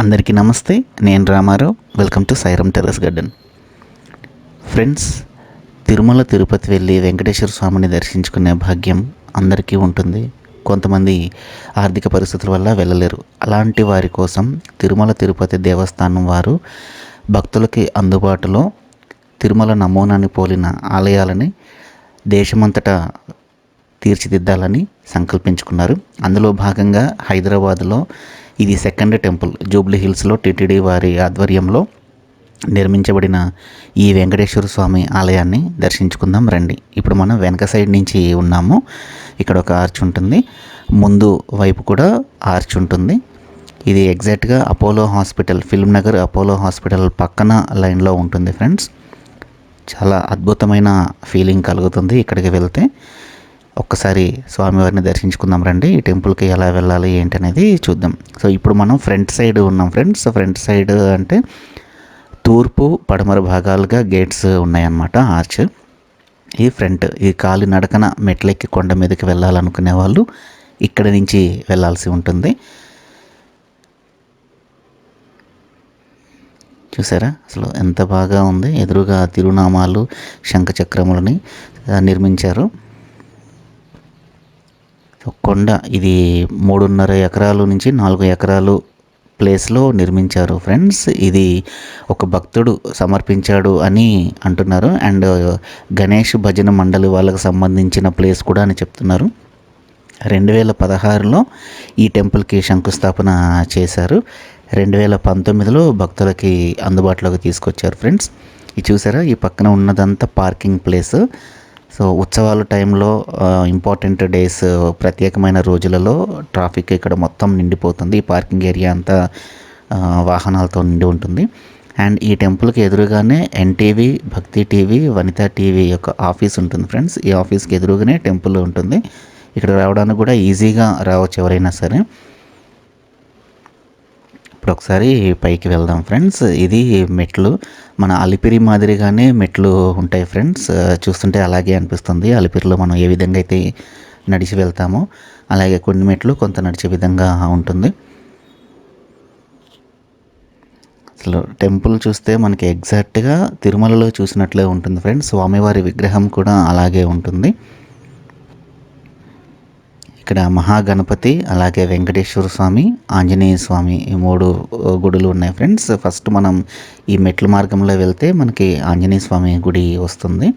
అందరికీ నమస్తే నేను Ramarao. Welcome to Sairam terrace garden friends Tirumala Tirupati వెళ్ళి వెంకటేశ్వర స్వామిని దర్శించుకునే భాగ్యం అందరికీ ఉంటుంది. కొంతమంది ఆర్థిక పరిస్థితుల వల్ల వెళ్ళలేరు. అలాంటి వారి కోసం తిరుమల తిరుపతి దేవస్థానం వారు భక్తులకి అందుబాటులో తిరుమల నమూనాని పోలిన ఆలయాలని దేశమంతటా తీర్చిదిద్దాలని సంకల్పించుకున్నారు. అందులో భాగంగా హైదరాబాద్లో ఇది సెకండ్ టెంపుల్. జూబ్లీ హిల్స్లో టీటీడీ వారి ఆధ్వర్యంలో నిర్మించబడిన ఈ వెంకటేశ్వర స్వామి ఆలయాన్ని దర్శించుకుందాం రండి. ఇప్పుడు మనం వెనక సైడ్ నుంచి ఉన్నాము. ఇక్కడ ఒక ఆర్చ్ ఉంటుంది. ముందు వైపు కూడా ఆర్చ్ ఉంటుంది. ఇది ఎగ్జాక్ట్గా Apollo hospital film Nagar Apollo hospital పక్కన లైన్లో ఉంటుంది ఫ్రెండ్స్. చాలా అద్భుతమైన ఫీలింగ్ కలుగుతుంది ఇక్కడికి వెళ్తే. ఒక్కసారి స్వామివారిని దర్శించుకుందాం రండి. ఈ టెంపుల్కి ఎలా వెళ్ళాలి ఏంటి అనేది చూద్దాం. సో ఇప్పుడు మనం ఫ్రంట్ సైడ్ ఉన్నాం ఫ్రెండ్స్. ఫ్రంట్ సైడ్ అంటే తూర్పు పడమర భాగాలుగా గేట్స్ ఉన్నాయన్నమాట ఆర్చ్. ఈ ఫ్రంట్ ఈ కాలి నడకన మెట్లెక్కి కొండ మీదకి వెళ్ళాలనుకునే వాళ్ళు ఇక్కడ నుంచి వెళ్ళాల్సి ఉంటుంది. చూసారా? అసలు ఎంత బాగా ఉంది. ఎదురుగా తిరునామాలు శంఖచక్రములని నిర్మించారు. కొండ. ఇది మూడున్నర ఎకరాలు నుంచి నాలుగు ఎకరాలు ప్లేస్లో నిర్మించారు. ఫ్రెండ్స్ ఇది ఒక భక్తుడు సమర్పించాడు అని అంటున్నారు. అండ్ గణేష్ భజన మండలి వాళ్ళకి సంబంధించిన ప్లేస్ కూడా అని చెప్తున్నారు. రెండు వేల పదహారులో ఈ టెంపుల్కి శంకుస్థాపన చేశారు. రెండు వేల పంతొమ్మిదిలో భక్తులకి అందుబాటులోకి తీసుకొచ్చారు. ఫ్రెండ్స్ ఇది చూసారా? ఈ పక్కన ఉన్నదంతా పార్కింగ్ ప్లేస్. సో ఉత్సవాల టైంలో ఇంపార్టెంట్ డేస్ ప్రత్యేకమైన రోజులలో ట్రాఫిక్ ఇక్కడ మొత్తం నిండిపోతుంది. ఈ పార్కింగ్ ఏరియా అంతా వాహనాలతో నిండి ఉంటుంది. అండ్ ఈ టెంపుల్కి ఎదురుగానే NTV Bhakti TV Vanitha TV యొక్క ఆఫీస్ ఉంటుంది ఫ్రెండ్స్. ఈ ఆఫీస్కి ఎదురుగానే టెంపుల్ ఉంటుంది. ఇక్కడ రావడానికి కూడా ఈజీగా రావచ్చు ఎవరైనా సరే. ఇప్పుడు ఒకసారి పైకి వెళ్దాం ఫ్రెండ్స్. ఇది మెట్లు. మన అలిపిరి మాదిరిగానే మెట్లు ఉంటాయి ఫ్రెండ్స్. చూస్తుంటే అలాగే అనిపిస్తుంది. అలిపిరిలో మనం ఏ విధంగా అయితే నడిచి వెళ్తామో అలాగే కొన్ని మెట్లు కొంత నడిచే విధంగా ఉంటుంది. అసలు టెంపుల్ చూస్తే మనకి ఎగ్జాక్ట్గా తిరుమలలో చూసినట్లే ఉంటుంది ఫ్రెండ్స్. స్వామివారి విగ్రహం కూడా అలాగే ఉంటుంది. ఇక్కడ మహాగణపతి అలాగే వెంకటేశ్వర స్వామి ఆంజనేయ స్వామి ఈ మూడు గుడులు ఉన్నాయి ఫ్రెండ్స్. ఫస్ట్ మనం ఈ మెట్ల మార్గంలో వెళ్తే మనకి ఆంజనేయ స్వామి గుడి వస్తుంది.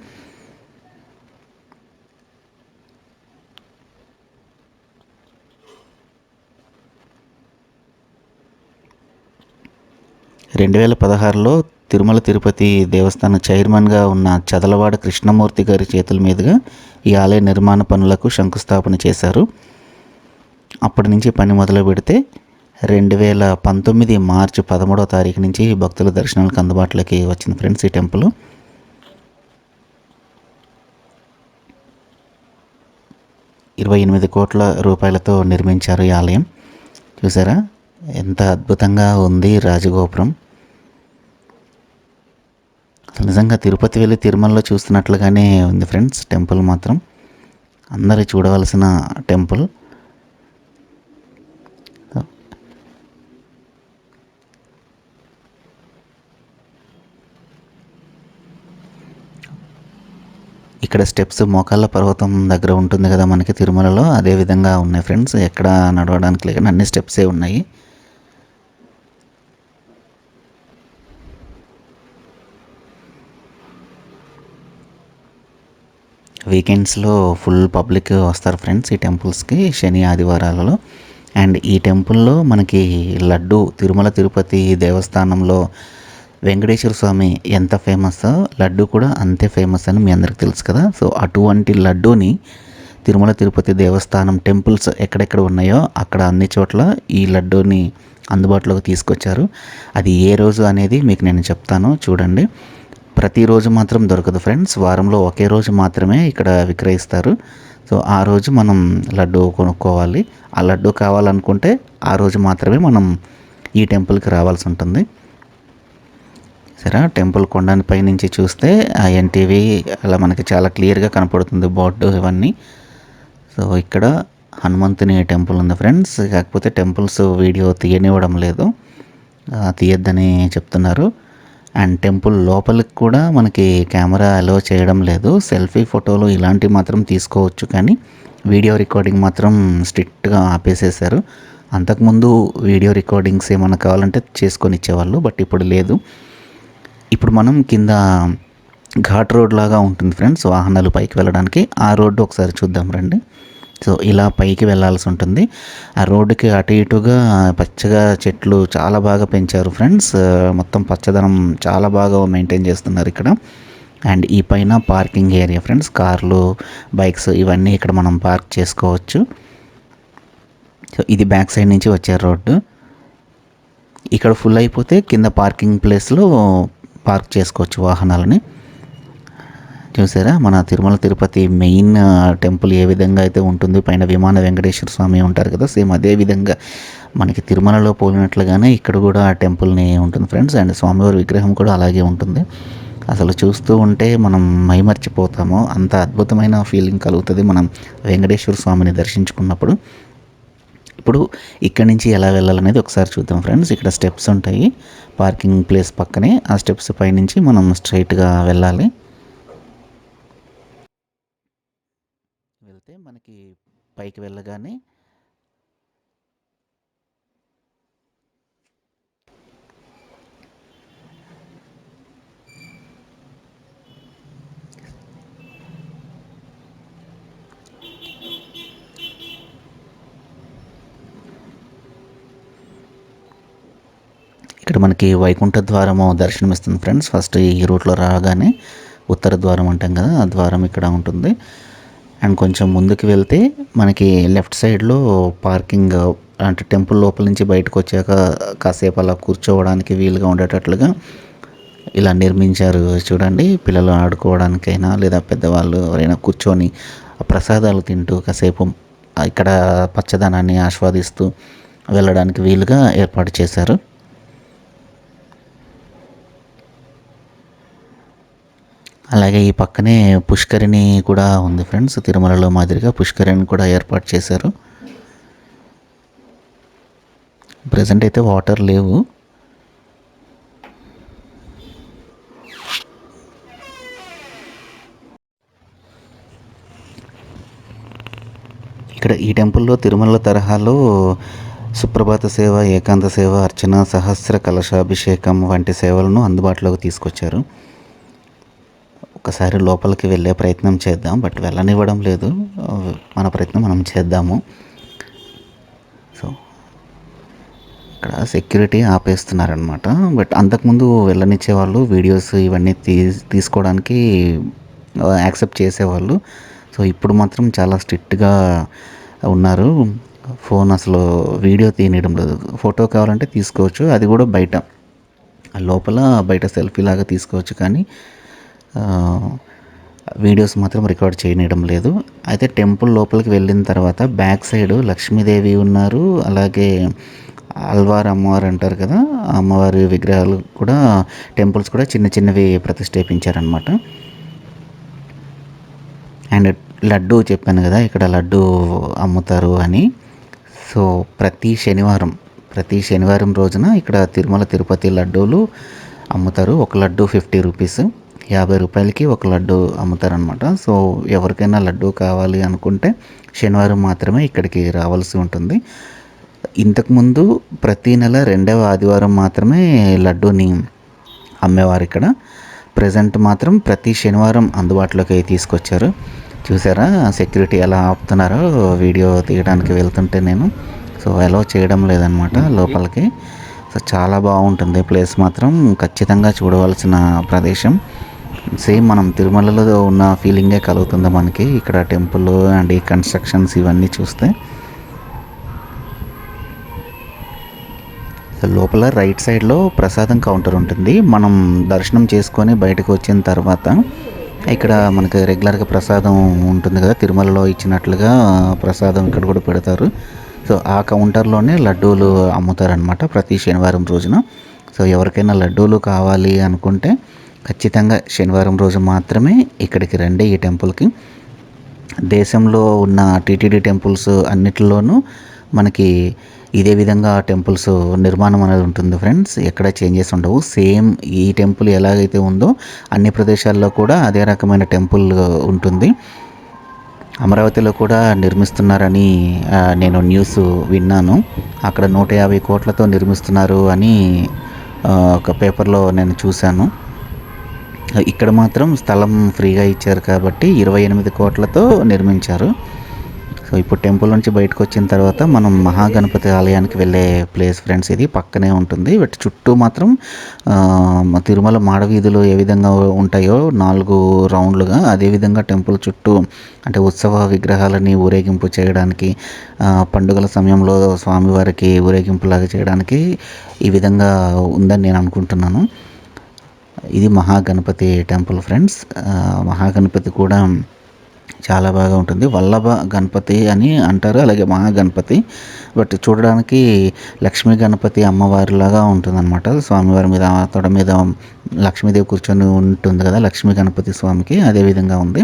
రెండు వేల పదహారులో తిరుమల తిరుపతి దేవస్థాన చైర్మన్గా ఉన్న చదలవాడ కృష్ణమూర్తి గారి చేతుల మీదుగా ఈ ఆలయ నిర్మాణ పనులకు శంకుస్థాపన చేశారు. అప్పటి నుంచి పని మొదలు పెడితే రెండు వేల పంతొమ్మిది మార్చి పదమూడవ తారీఖు నుంచి భక్తుల దర్శనాలకు అందుబాటులోకి వచ్చింది ఫ్రెండ్స్ ఈ టెంపుల్. ఇరవై ఎనిమిది కోట్ల రూపాయలతో నిర్మించారు ఈ ఆలయం. చూసారా? ఎంత అద్భుతంగా ఉంది రాజగోపురం. నిజంగా తిరుపతి వెళ్ళి తిరుమలలో చూస్తున్నట్లుగానే ఉంది ఫ్రెండ్స్ టెంపుల్ మాత్రం. అందరూ చూడవలసిన టెంపుల్. ఇక్కడ స్టెప్స్ మోకాళ్ళ పర్వతం దగ్గర ఉంటుంది కదా మనకి తిరుమలలో. అదే విధంగా ఉన్నాయి ఫ్రెండ్స్ ఎక్కడ నడవడానికి లేక అన్ని స్టెప్సే ఉన్నాయి. వీకెండ్స్లో ఫుల్ పబ్లిక్ వస్తారు ఫ్రెండ్స్ ఈ టెంపుల్స్కి శని ఆదివారాలలో. అండ్ ఈ టెంపుల్లో మనకి లడ్డు తిరుమల తిరుపతి దేవస్థానంలో వెంకటేశ్వర స్వామి ఎంత ఫేమస్? లడ్డు కూడా అంతే ఫేమస్ అని మీ అందరికి తెలుసు కదా. సో అటువంటి లడ్డూని తిరుమల తిరుపతి దేవస్థానం టెంపుల్స్ ఎక్కడెక్కడ ఉన్నాయో అక్కడ అన్ని చోట్ల ఈ లడ్డూని అందుబాటులోకి తీసుకొచ్చారు. అది ఏ రోజు అనేది మీకు నేను చెప్తాను. చూడండి. ప్రతిరోజు మాత్రం దొరకదు ఫ్రెండ్స్. వారంలో ఒకే రోజు మాత్రమే ఇక్కడ విక్రయిస్తారు. సో ఆ రోజు మనం లడ్డు కొనుక్కోవాలి. ఆ లడ్డు కావాలనుకుంటే ఆ రోజు మాత్రమే మనం ఈ టెంపుల్కి రావాల్సి ఉంటుంది. సరే టెంపుల్ కొండపై నుంచి చూస్తే ఆ ఎన్టీవీ అలా మనకి చాలా క్లియర్గా కనపడుతుంది బోర్డు ఇవన్నీ. సో ఇక్కడ హనుమంతుని టెంపుల్ ఉంది ఫ్రెండ్స్. కాకపోతే టెంపుల్స్ వీడియో తీయనివ్వడం లేదు. తీయద్దని చెప్తున్నారు. అండ్ టెంపుల్ లోపలికి కూడా మనకి కెమెరా అలో చేయడం లేదు. సెల్ఫీ ఫోటోలు ఇలాంటివి మాత్రం తీసుకోవచ్చు కానీ వీడియో రికార్డింగ్ మాత్రం స్ట్రిక్ట్గా ఆపేసేసారు. అంతకుముందు వీడియో రికార్డింగ్స్ ఏమైనా కావాలంటే చేసుకొని ఇచ్చేవాళ్ళు బట్ ఇప్పుడు లేదు. ఇప్పుడు మనం కింద ఘాట్ రోడ్ లాగా ఉంటుంది ఫ్రెండ్స్ వాహనాలు పైకి వెళ్ళడానికి. ఆ రోడ్డు ఒకసారి చూద్దాం రండి. సో ఇలా పైకి వెళ్ళాల్సి ఉంటుంది. ఆ రోడ్డుకి అటు ఇటుగా పచ్చగా చెట్లు చాలా బాగా పెంచారు ఫ్రెండ్స్. మొత్తం పచ్చదనం చాలా బాగా మెయింటైన్ చేస్తున్నారు ఇక్కడ. అండ్ ఈ పైన పార్కింగ్ ఏరియా ఫ్రెండ్స్ కార్లు బైక్స్ ఇవన్నీ ఇక్కడ మనం పార్క్ చేసుకోవచ్చు. సో ఇది బ్యాక్ సైడ్ నుంచి వచ్చే రోడ్డు. ఇక్కడ ఫుల్ అయిపోతే కింద పార్కింగ్ ప్లేస్లో పార్క్ చేసుకోవచ్చు వాహనాలని. చూసారా? మన తిరుమల తిరుపతి మెయిన్ టెంపుల్ ఏ విధంగా అయితే ఉంటుంది పైన విమాన వెంకటేశ్వర స్వామి ఉంటారు కదా సేమ్ అదే విధంగా మనకి తిరుమలలో పోలినట్లుగానే ఇక్కడ కూడా ఆ టెంపుల్ని ఉంటుంది ఫ్రెండ్స్. అండ్ స్వామివారి విగ్రహం కూడా అలాగే ఉంటుంది. అసలు చూస్తూ ఉంటే మనం మైమర్చిపోతాము. అంత అద్భుతమైన ఫీలింగ్ కలుగుతుంది మనం వెంకటేశ్వర స్వామిని దర్శించుకున్నప్పుడు. ఇప్పుడు ఇక్కడ నుంచి ఎలా వెళ్ళాలనేది ఒకసారి చూద్దాం ఫ్రెండ్స్. ఇక్కడ స్టెప్స్ ఉంటాయి. పార్కింగ్ ప్లేస్ పక్కనే ఆ స్టెప్స్ పైనుంచి మనం స్ట్రైట్గా వెళ్ళాలి. వెళ్తే మనకి పైకి వెళ్ళగానే ఇక్కడ మనకి వైకుంఠ ద్వారము దర్శనమిస్తుంది ఫ్రెండ్స్. ఫస్ట్ ఈ రూట్లో రాగానే ఉత్తర ద్వారం అంటాం కదా ఆ ద్వారం ఇక్కడ ఉంటుంది. అండ్ కొంచెం ముందుకు వెళ్తే మనకి లెఫ్ట్ సైడ్లో పార్కింగ్ అంటే టెంపుల్ లోపల నుంచి బయటకు వచ్చాక కాసేపు అలా కూర్చోవడానికి వీలుగా ఉండేటట్లుగా ఇలా నిర్మించారు. చూడండి పిల్లలు ఆడుకోవడానికైనా లేదా పెద్దవాళ్ళు ఎవరైనా కూర్చొని ప్రసాదాలు తింటూ కాసేపు ఇక్కడ పచ్చదనాన్ని ఆస్వాదిస్తూ వెళ్ళడానికి వీలుగా ఏర్పాటు చేశారు. అలాగే ఈ పక్కనే పుష్కరిణి కూడా ఉంది ఫ్రెండ్స్. తిరుమలలో మాదిరిగా పుష్కరిణి కూడా ఏర్పాటు చేశారు. ప్రజెంట్ అయితే వాటర్ లేవు. ఇక్కడ ఈ టెంపుల్లో తిరుమల తరహాలో సుప్రభాత సేవ ఏకాంత సేవ అర్చన సహస్ర కలశాభిషేకం వంటి సేవలను అందుబాటులోకి తీసుకొచ్చారు. ఒకసారి లోపలికి వెళ్ళే ప్రయత్నం చేద్దాం బట్ వెళ్ళనివ్వడం లేదు. మన ప్రయత్నం మనం చేద్దాము. సో ఇక్కడ సెక్యూరిటీ ఆపేస్తున్నారనమాట బట్ అంతకుముందు వెళ్ళనిచ్చే వాళ్ళు వీడియోస్ ఇవన్నీ తీ తీసుకోవడానికి యాక్సెప్ట్ చేసేవాళ్ళు. సో ఇప్పుడు మాత్రం చాలా స్ట్రిక్ట్గా ఉన్నారు. ఫోన్ అసలు వీడియో తీయడం లేదు. ఫోటో కావాలంటే తీసుకోవచ్చు. అది కూడా బయట. లోపల బయట సెల్ఫీ లాగా తీసుకోవచ్చు కానీ వీడియోస్ మాత్రం రికార్డ్ చేయనియడం లేదు. అయితే టెంపుల్ లోపలికి వెళ్ళిన తర్వాత బ్యాక్ సైడ్ లక్ష్మీదేవి ఉన్నారు. అలాగే అల్వార్ అమ్మవారు అంటారు కదా అమ్మవారి విగ్రహాలు కూడా టెంపుల్స్ కూడా చిన్న చిన్నవి ప్రతిష్ఠేపించారనమాట అండ్ లడ్డు చెప్పాను కదా ఇక్కడ లడ్డు అమ్ముతారు అని. సో ప్రతి శనివారం ప్రతి శనివారం రోజున ఇక్కడ తిరుమల తిరుపతి లడ్డూలు అమ్ముతారు. ఒక లడ్డు ఫిఫ్టీ రూపీస్. యాభై రూపాయలకి ఒక లడ్డు అమ్ముతారనమాట సో ఎవరికైనా లడ్డు కావాలి అనుకుంటే శనివారం మాత్రమే ఇక్కడికి రావాల్సి ఉంటుంది. ఇంతకుముందు ప్రతి నెల రెండవ ఆదివారం మాత్రమే లడ్డూని అమ్మేవారు ఇక్కడ. ప్రజెంట్ మాత్రం ప్రతి శనివారం అందుబాటులోకి తీసుకొచ్చారు. చూసారా సెక్యూరిటీ ఎలా ఆపుతున్నారో వీడియో తీయడానికి వెళ్తుంటే నేను. సో అలో చేయడం లేదనమాట లోపలికి. సో చాలా బాగుంటుంది ప్లేస్ మాత్రం. ఖచ్చితంగా చూడవలసిన ప్రదేశం. సేమ్ మనం తిరుమలలో ఉన్న ఫీలింగే కలుగుతుంది మనకి. ఇక్కడ టెంపుల్ అండ్ ఈ కన్స్ట్రక్షన్స్ ఇవన్నీ చూస్తే. లోపల రైట్ సైడ్లో ప్రసాదం కౌంటర్ ఉంటుంది. మనం దర్శనం చేసుకొని బయటకు వచ్చిన తర్వాత ఇక్కడ మనకి రెగ్యులర్గా ప్రసాదం ఉంటుంది కదా. తిరుమలలో ఇచ్చినట్లుగా ప్రసాదం ఇక్కడ కూడా పెడతారు. సో ఆ కౌంటర్లోనే లడ్డూలు అమ్ముతారనమాట ప్రతి శనివారం రోజున. సో ఎవరికైనా లడ్డూలు కావాలి అనుకుంటే ఖచ్చితంగా శనివారం రోజు మాత్రమే ఇక్కడికి రండి ఈ టెంపుల్కి. దేశంలో ఉన్న టీటీడీ టెంపుల్స్ అన్నిటిలోనూ మనకి ఇదే విధంగా టెంపుల్స్ నిర్మాణం అనేది ఉంటుంది ఫ్రెండ్స్. ఎక్కడ చేంజెస్ ఉండవు. సేమ్ ఈ టెంపుల్ ఎలాగైతే ఉందో అన్ని ప్రదేశాల్లో కూడా అదే రకమైన టెంపుల్ ఉంటుంది. అమరావతిలో కూడా నిర్మిస్తున్నారని నేను న్యూస్ విన్నాను. అక్కడ నూట యాభై కోట్లతో నిర్మిస్తున్నారు అని ఒక పేపర్లో నేను చూశాను. ఇక్కడ మాత్రం స్థలం ఫ్రీగా ఇచ్చారు కాబట్టి ఇరవై ఎనిమిది కోట్లతో నిర్మించారు. సో ఇప్పుడు టెంపుల్ నుంచి బయటకు వచ్చిన తర్వాత మనం మహాగణపతి ఆలయానికి వెళ్ళే ప్లేస్ ఫ్రెండ్స్ ఇది పక్కనే ఉంటుంది. బట్ చుట్టూ మాత్రం తిరుమల మాడవీధులు ఏ విధంగా ఉంటాయో నాలుగు రౌండ్లుగా అదేవిధంగా టెంపుల్ చుట్టూ అంటే ఉత్సవ విగ్రహాలని ఊరేగింపు చేయడానికి పండుగల సమయంలో స్వామివారికి ఊరేగింపులాగా చేయడానికి ఈ విధంగా ఉందని నేను అనుకుంటున్నాను. ఇది మహాగణపతి టెంపుల్ ఫ్రెండ్స్. మహాగణపతి కూడా చాలా బాగా ఉంటుంది. వల్లభ గణపతి అని అంటారు. అలాగే మహాగణపతి. బట్ చూడడానికి లక్ష్మీ గణపతి అమ్మవారిలాగా ఉంటుందన్నమాట. స్వామివారి మీద తొడ మీద లక్ష్మీదేవి కూర్చొని ఉంటుంది కదా లక్ష్మీ గణపతి స్వామికి. అదే విధంగా ఉంది.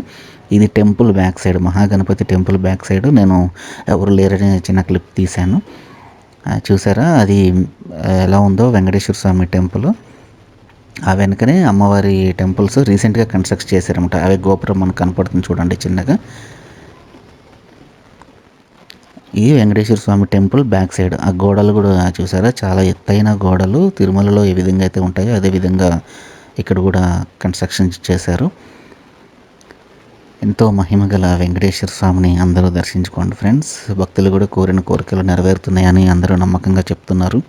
ఇది temple back side Mahaganapati temple back side. నేను ఎవరు లేరని చిన్న క్లిప్ తీశాను. చూసారా? అది ఎలా ఉందో? వెంకటేశ్వర స్వామి టెంపుల్. ఆ వెనుకనే అమ్మవారి టెంపుల్స్ రీసెంట్గా కన్స్ట్రక్ట్ చేశారన్నమాట. అవి గోపురం మనకు కనపడుతుంది చూడండి చిన్నగా. ఇది Venkateswara Swamy temple back side. ఆ గోడలు కూడా చూసారా? చాలా ఎత్తైన గోడలు. తిరుమలలో ఏ విధంగా అయితే ఉంటాయో అదే విధంగా ఇక్కడ కూడా కన్స్ట్రక్షన్ చేశారు. ఎంతో మహిమ గల వెంకటేశ్వర స్వామిని అందరూ దర్శించుకోండి ఫ్రెండ్స్. భక్తులు కూడా కోరిన కోరికలు నెరవేరుతున్నాయని అందరూ నమ్మకంగా చెప్తున్నారు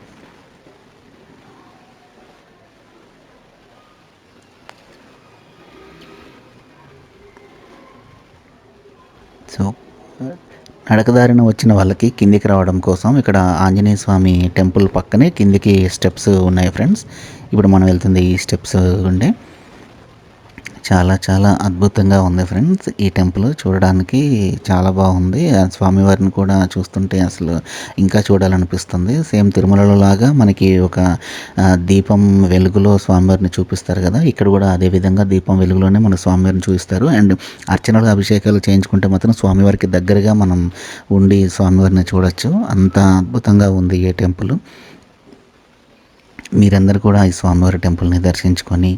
సో నడకదారిన వచ్చిన వాళ్ళకి కిందికి రావడం కోసం ఇక్కడ ఆంజనేయ స్వామి టెంపుల్ పక్కనే కిందికి స్టెప్స్ ఉన్నాయి ఫ్రెండ్స్. ఇప్పుడు మనం వెళ్తుంది ఈ స్టెప్స్ ఉండే. చాలా చాలా అద్భుతంగా ఉంది ఫ్రెండ్స్. ఈ టెంపుల్ చూడడానికి చాలా బాగుంది. స్వామివారిని కూడా చూస్తుంటే అసలు ఇంకా చూడాలనిపిస్తుంది. సేమ్ తిరుమలలో లాగా మనకి ఒక దీపం వెలుగులో స్వామివారిని చూపిస్తారు కదా. ఇక్కడ కూడా అదే విధంగా దీపం వెలుగులోనే మన స్వామివారిని చూపిస్తారు. అండ్ అర్చనలు అభిషేకాలు చేయించుకుంటే మాత్రం స్వామివారికి దగ్గరగా మనం ఉండి స్వామివారిని చూడొచ్చు. అంత అద్భుతంగా ఉంది ఈ టెంపుల్. మీరందరూ కూడా ఈ స్వామివారి టెంపుల్ని దర్శించుకొని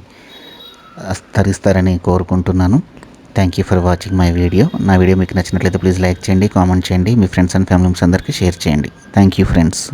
తరిస్తారని కోరుకుంటున్నాను. Thank you for watching my video నా వీడియో మీకు నచ్చినట్లయితే ప్లీజ్ లైక్ చేయండి కామెంట్ చేయండి. మీ ఫ్రెండ్స్ అండ్ ఫ్యామిలీస్ అందరికీ షేర్ చేయండి. Thank you friends